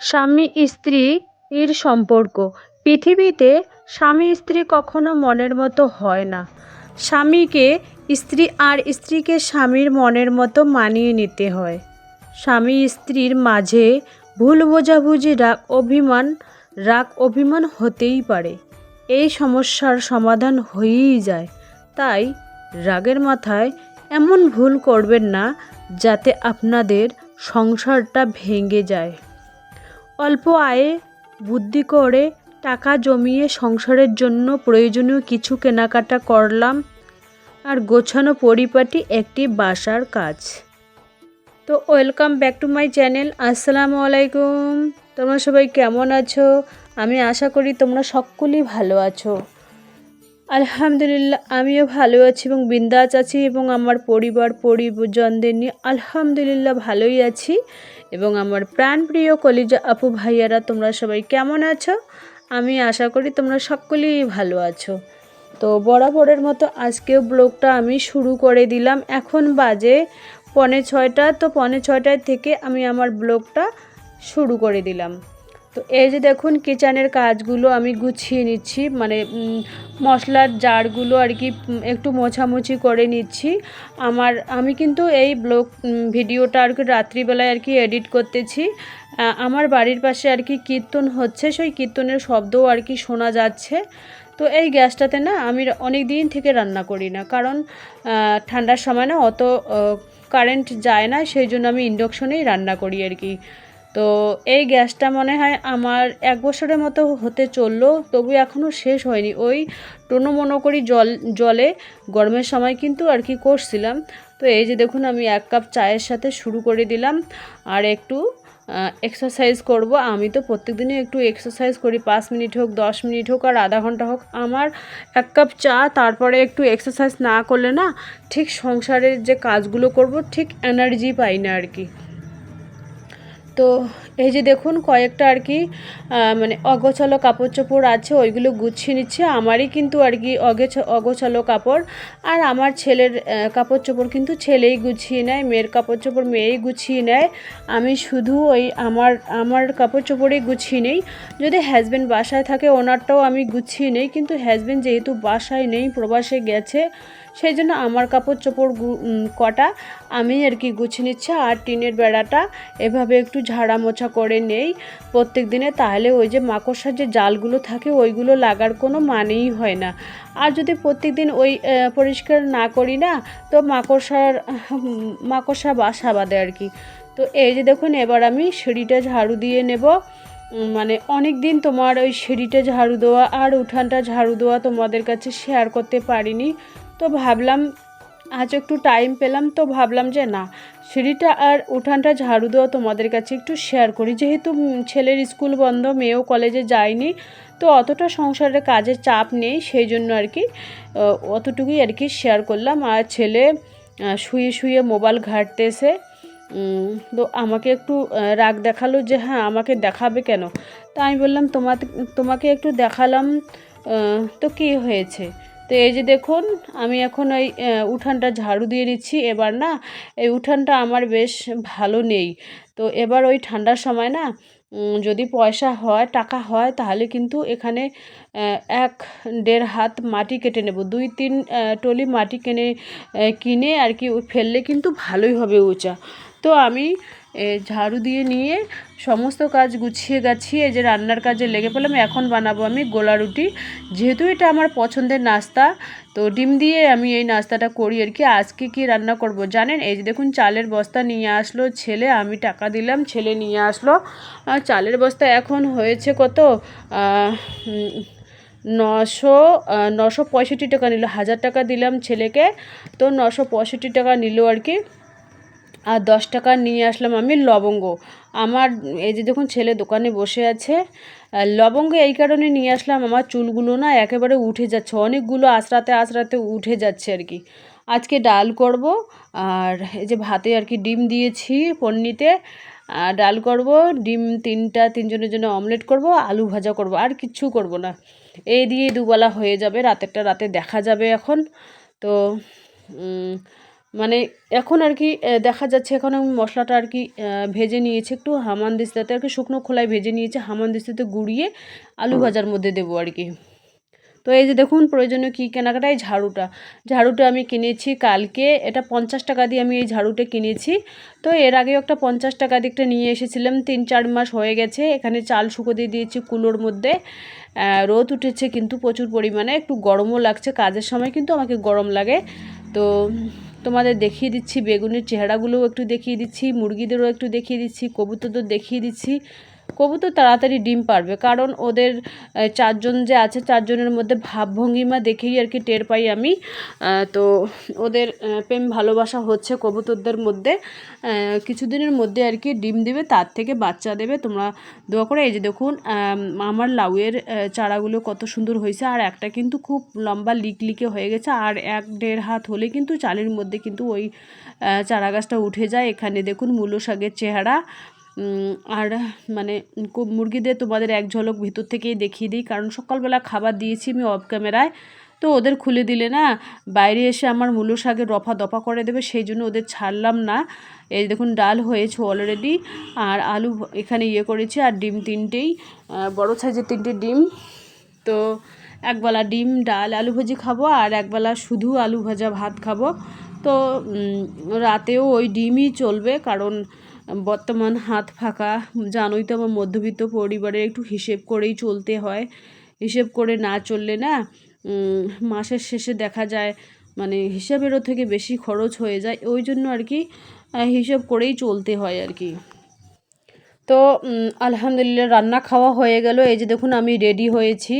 স্বামী স্ত্রীর সম্পর্ক। পৃথিবীতে স্বামী স্ত্রী কখনো মনের মতো হয় না। স্বামীকে স্ত্রী আর স্ত্রীকে স্বামীর মনের মতো মানিয়ে নিতে হয়। স্বামী স্ত্রীর মাঝে ভুল বোঝাবুঝি, রাগ অভিমান রাগ অভিমান হতেই পারে। এই সমস্যার সমাধান হয়েই যায়। তাই রাগের মাথায় এমন ভুল করবেন না যাতে আপনাদের সংসারটা ভেঙে যায়। অল্প আয়ে বুদ্ধি করে টাকা জমিয়ে সংসারের জন্য প্রয়োজনীয় কিছু কেনাকাটা করলাম আর গোছানো পরিপাটি একটি বাসার কাজ। তো welcome back to my channel, আসসালামু আলাইকুম। তোমরা সবাই কেমন আছো? আমি আশা করি তোমরা সকলেই ভালো আছো। আলহামদুলিল্লাহ, আমিও ভালো আছি এবং বিন্দাস আছি এবং আমার পরিবার, পরিজনদের নিয়ে আলহামদুলিল্লাহ ভালোই আছি এবং আমার প্রাণপ্রিয় কলিজা আপু ভাইয়ারা, তোমরা সবাই কেমন আছো? আমি আশা করি তোমরা সকলেই ভালো আছো। তো বরাবরের মতো আজকেও ব্লগটা আমি শুরু করে দিলাম। এখন বাজে পনে ছয়টা, তো পনে ছয়টায় থেকে আমি আমার ব্লগটা শুরু করে দিলাম। তো এই যে দেখুন কিচেনের কাজগুলো আমি গুছিয়ে নিচ্ছি মানে মশলার জারগুলো আর কি একটু মোছামুছি করে নিচ্ছি। আমার, আমি কিন্তু এই ব্লগ ভিডিওটা আর কি রাত্রিবেলায় আর কি এডিট করতেছি। আমার বাড়ির পাশে আর কি কীর্তন হচ্ছে, সেই কীর্তনের শব্দও আর কি শোনা যাচ্ছে। তো এই গ্যাসটাতে না আমি অনেক দিন থেকে রান্না করি না, কারণ ঠান্ডার সময় না অত কারেন্ট যায় না, সেই জন্য আমি ইন্ডাকশনেই রান্না করি আর কি। তো এই গ্যাসটা মনে হয় আমার এক বছরের মতো হতে চলল, তবু এখনও শেষ হয়নি। ওই টোনো মনো করি জল, জলে গরমের সময় কিন্তু আর কি করছিলাম। তো এই যে দেখুন, আমি এক কাপ চায়ের সাথে শুরু করে দিলাম। আর একটু এক্সারসাইজ করব। আমি তো প্রত্যেক দিনই একটু এক্সারসাইজ করি। পাঁচ মিনিট হোক, দশ মিনিট হোক আর আধা ঘণ্টা হোক। আমার এক কাপ চা, তারপরে একটু এক্সারসাইজ না করলে না, ঠিক সংসারের যে কাজগুলো করব, ঠিক এনার্জি পাই না আর কি। তো এই যে দেখুন কয়েকটা আর কি মানে অগোছালো কাপড় চোপড় আছে, ওইগুলো গুছিয়ে নিচ্ছে। আমারই কিন্তু আর কি অগেছ, অগোছালো কাপড়। আর আমার ছেলের কাপড় চোপড় কিন্তু ছেলেই গুছিয়ে নেয়, মেয়ের কাপড় চোপড় মেয়েই গুছিয়ে নেয়। আমি শুধু ওই আমার আমার কাপড় চোপড়েই গুছিয়ে নেই। যদি হাজব্যান্ড বাসায় থাকে, ওনারটাও আমি গুছিয়ে নেই। কিন্তু হাজব্যান্ড যেহেতু বাসায় নেই, প্রবাসে গেছে সেই জন্য আমার কাপড় চোপড় কটা আমি আর কি গুছিয়ে নিচ্ছি। আর টিনের বেড়াটা এভাবে একটু ঝাড়া মোছা করে নেই প্রত্যেক দিনে। তাহলে ওই যে মাকড়সার যে জালগুলো থাকে, ওইগুলো লাগার কোনো মানেই হয় না। আর যদি প্রত্যেক দিন ওই পরিষ্কার না করি না, তো মাকড়সার, মাকড়সা বাসা বাঁধে আর কি। তো এই যে দেখুন, এবার আমি সিঁড়িটা ঝাড়ু দিয়ে নেব। মানে অনেক দিন তোমার ওই সিঁড়িটা ঝাড়ু দেওয়া আর উঠানটা ঝাড়ু দেওয়া তোমাদের কাছে শেয়ার করতে পারিনি। তো ভাবলাম, আজ একটু টাইম পেলাম তো ভাবলাম যে না, সিঁড়িটা আর উঠানটা ঝাড়ু দেওয়া তোমাদের কাছে একটু শেয়ার করি। যেহেতু ছেলের স্কুল বন্ধ, মেয়েও কলেজে যায়নি, তো অতটা সংসারের কাজের চাপ নেই, সেই জন্য আর কি অতটুকুই আর কি শেয়ার করলাম। আর ছেলে শুয়ে শুয়ে মোবাইল ঘাটতেছে তো আমাকে একটু রাগ দেখাল যে হ্যাঁ আমাকে দেখাবে কেন? তো আমি বললাম তোমাকে তোমাকে একটু দেখালাম তো কী হয়েছে? তো এই যে দেখুন, আমি এখন ওই উঠানটা ঝাড়ু দিয়ে নিচ্ছি। এবার না, এই উঠানটা আমার বেশ ভালো নেই। তো এবার ওই ঠান্ডার সময় না যদি পয়সা হয়, টাকা হয়, তাহলে কিন্তু এখানে এক দেড় হাত মাটি কেটে নেব। দুই তিন টলি মাটি কিনে কিনে আর কি ফেললে কিন্তু ভালোই হবে উঁচা। তো আমি ঝাড়ু দিয়ে নিয়ে সমস্ত কাজ গুছিয়ে গাছিয়ে যে রান্নার কাজে লেগে পড়লাম, এখন বানাবো আমি গোলা রুটি। যেহেতু এটা আমার পছন্দের নাস্তা, তো ডিম দিয়ে আমি এই নাস্তাটা করি আর কি। আজকে কি রান্না করব জানেন? এই যে দেখুন, চালের বস্তা নিয়ে আসলো ছেলে, আমি টাকা দিলাম, ছেলে নিয়ে আসলো। চালের বস্তা এখন হয়েছে কত? নশো নশো পঁয়ষট্টি টাকা নিল, হাজার টাকা দিলাম ছেলেকে, তো নশো পঁয়ষট্টি টাকা নিল আর কি। আর দশ টাকা নিয়ে আসলাম আমি লবঙ্গ। আমার এই যে দেখুন ছেলে দোকানে বসে আছে লবঙ্গ এই কারণে নিয়ে আসলাম, আমার চুলগুলো না একেবারে উঠে যাচ্ছে, অনেকগুলো আশরাতে আশরাতে উঠে যাচ্ছে আর কি। আজকে ডাল করব, আর এই যে ভাতে আর কি ডিম দিয়েছি পন্নিতে ডাল করব, ডিম তিনটা তিনজনের জন্য অমলেট করব, আলু ভাজা করব, আর কিচ্ছু করব না। এই দিয়ে দুবেলা হয়ে যাবে, রাতেরটা রাতে দেখা যাবে এখন। তো মানে এখন আর কি দেখা যাচ্ছে এখন আমি মশলাটা আর কি ভেজে নিয়েছি একটু হামান দিস্তাতে আর কি শুকনো খোলায় ভেজে নিয়েছি হামান দিস্তাতে গুঁড়িয়ে আলু ভাজার মধ্যে দেবো আর কি। তো এই যে দেখুন প্রয়োজনীয় কী কেনাকাটা এই ঝাড়ুটা। ঝাড়ুটা আমি কিনেছি কালকে এটা পঞ্চাশ টাকা দিয়ে আমি এই ঝাড়ুটা কিনেছি। তো এর আগেও একটা পঞ্চাশ টাকা দিয়ে একটা নিয়ে এসেছিলাম তিন চার মাস হয়ে গেছে এখানে চাল শুকো দিয়ে দিয়েছি কুলোর মধ্যে। রোদ উঠেছে কিন্তু প্রচুর পরিমাণে একটু গরমও লাগছে কাজের সময় কিন্তু আমাকে গরম লাগে। তো তোমাদের দেখিয়ে দিচ্ছি, বেগুনের চেহারাগুলোও একটু দেখিয়ে দিচ্ছি, মুরগিদেরও একটু দেখিয়ে দিচ্ছি, কবুতরদের দেখিয়ে দিচ্ছি। কবুতর তাড়াতাড়ি ডিম পারবে। কারণ ওদের চারজন যে আছে, চারজনের মধ্যে ভাবভঙ্গিমা দেখেই আর কি টের পাই আমি। তো ওদের প্রেম ভালোবাসা হচ্ছে কবুতরদের মধ্যে। কিছুদিনের মধ্যে আর কি ডিম দেবে, তার থেকে বাচ্চা দেবে। তোমরা দোয়া করে এই যে দেখুন আমার লাউয়ের চারাগুলো কত সুন্দর হয়েছে। আর একটা কিন্তু খুব লম্বা লিক লিকে হয়ে গেছে। আর এক দেড় হাত হলে কিন্তু চালের মধ্যে কিন্তু ওই চারা গাছটা উঠে যায়। এখানে দেখুন মূলো শাকের চেহারা। আর মানে মুরগিদের তোমাদের এক ঝলক ভিতর থেকেই দেখিয়ে দিই। কারণ সকালবেলা খাবার দিয়েছি আমি অফ ক্যামেরায় তো ওদের খুলে দিলে না, বাইরে এসে আমার মূলো শাকের রফা দফা করে দেবে, সেই জন্য ওদের ছাড়লাম না। এই দেখুন, ডাল হয়েছে অলরেডি আর আলু এখানে ইয়ে করেছি, আর ডিম তিনটেই বড় সাইজের তিনটে ডিম। তো একবেলা ডিম, ডাল, আলু ভাজি খাব, আর একবেলা শুধু আলু ভাজা ভাত খাব। তো রাতেও ওই ডিমই চলবে, কারণ বর্তমান হাত ফাঁকা। জানোই তো আমার মধ্যবিত্ত পরিবারের একটু হিসেব করেই চলতে হয়। হিসেব করে না চললে না মাসের শেষে দেখা যায় মানে হিসাবেরও থেকে বেশি খরচ হয়ে যায়। ওই জন্য আর কি হিসেব করেই চলতে হয় আর কি। তো আলহামদুলিল্লাহ রান্না খাওয়া হয়ে গেল। এই যে দেখুন, আমি রেডি হয়েছি।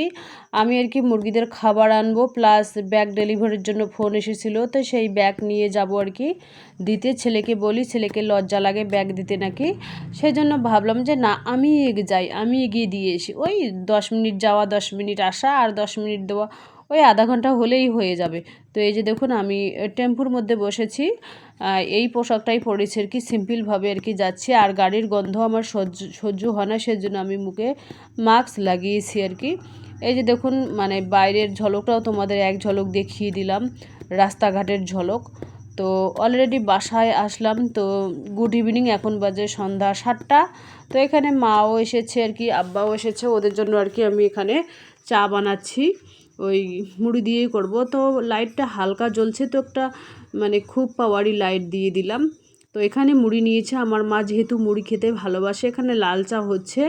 আমি আর কি মুরগিদের খাবার আনব প্লাস ব্যাগ ডেলিভারির জন্য ফোন এসেছিল। তো সেই ব্যাগ নিয়ে যাব আর কি। দিতে ছেলেকে বলি, ছেলেকে লজ্জা লাগে ব্যাগ দিতে নাকি। সেই জন্য ভাবলাম যে, না, আমি এগিয়ে যাই, আমি এগিয়ে দিয়ে এসি। ওই দশ মিনিট যাওয়া, দশ মিনিট আসা, আর দশ মিনিট দেওয়া। ওই আধা ঘণ্টা হলেই হয়ে যাবে। তো এই যে দেখুন, আমি টেম্পুর মধ্যে বসেছি। এই পোশাকটাই পরেছি আর কি, সিম্পলভাবে আর কি যাচ্ছি। আর গাড়ির গন্ধ আমার সহ্য সহ্য হয় না, সেজন্য আমি মুখে মাস্ক লাগিয়েছি আর কি। এই যে দেখুন মানে বাইরের ঝলকটাও তোমাদের এক ঝলক দেখিয়ে দিলাম, রাস্তাঘাটের ঝলক। তো অলরেডি বাসায় আসলাম, তো গুড ইভিনিং এখন বাজে সন্ধ্যা সাতটা। তো এখানে মাও এসেছে আর কি, আব্বাও এসেছে, ওদের জন্য আর কি আমি এখানে চা বানাচ্ছি। ওই মুড়ি দিয়েই করব। তো লাইটটা হালকা জ্বলছে তো একটা মানে খুব পাওয়ারি লাইট দিয়ে দিলাম। তো এখানে মুড়ি নিয়েছে। আমার মা যেহেতু মুড়ি খেতে ভালোবাসে, এখানে লাল চা হচ্ছে।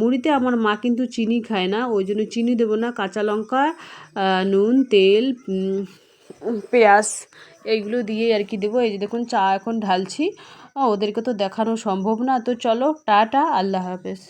মুড়িতে আমার মা কিন্তু চিনি খায় না, ওই জন্য চিনি দেবো না। কাঁচা লঙ্কা নুন, তেল পেঁয়াজ এইগুলো দিয়ে আর কি দেবো। এই যে দেখুন, চা এখন ঢালছি। ওদেরকে তো দেখানো সম্ভব না। তো চলো, টাটা, আল্লাহ হাফেজ।